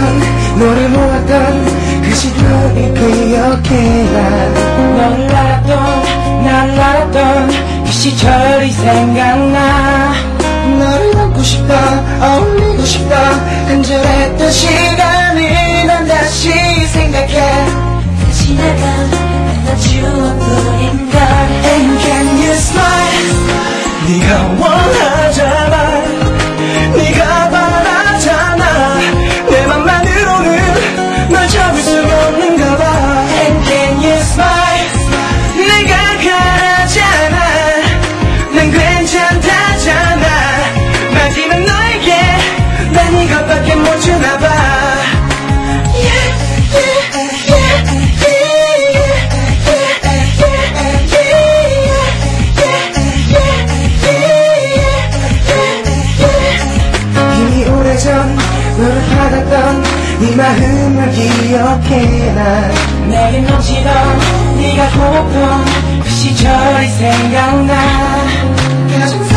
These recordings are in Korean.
모았던 너를 모았던 그 시간이 기억해라. 놀랐던 날랐던 그 시절이 생각나. 너를 안고 싶다 어울리고 싶다 간절했던 시간 받았던 이 마음을 기억해 난 내게 넘치던 네가 좋던 그 시절이 생각나. 그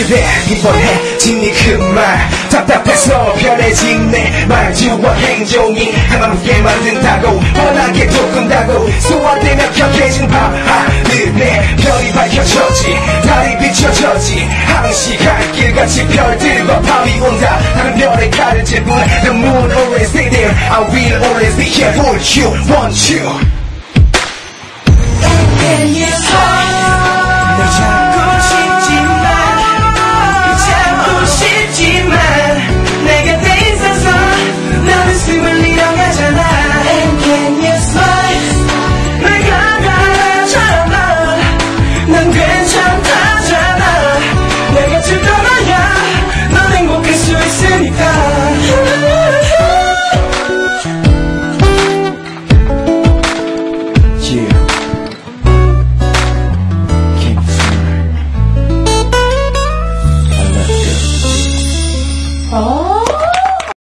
기대 이번에 진니그말 답답해서 변해진 내 말투와 행동이 해맑게 만든다고 뻔하게 돋군다고 소화되며 격해진 밤하늘에 별이 밝혀졌지. 달이 비춰졌지. 항시 갈길같이 별들과 밤이 온다. 다른 별의 칼을 제분 The moon always be there. I will always be here for you. Want you. Can you hold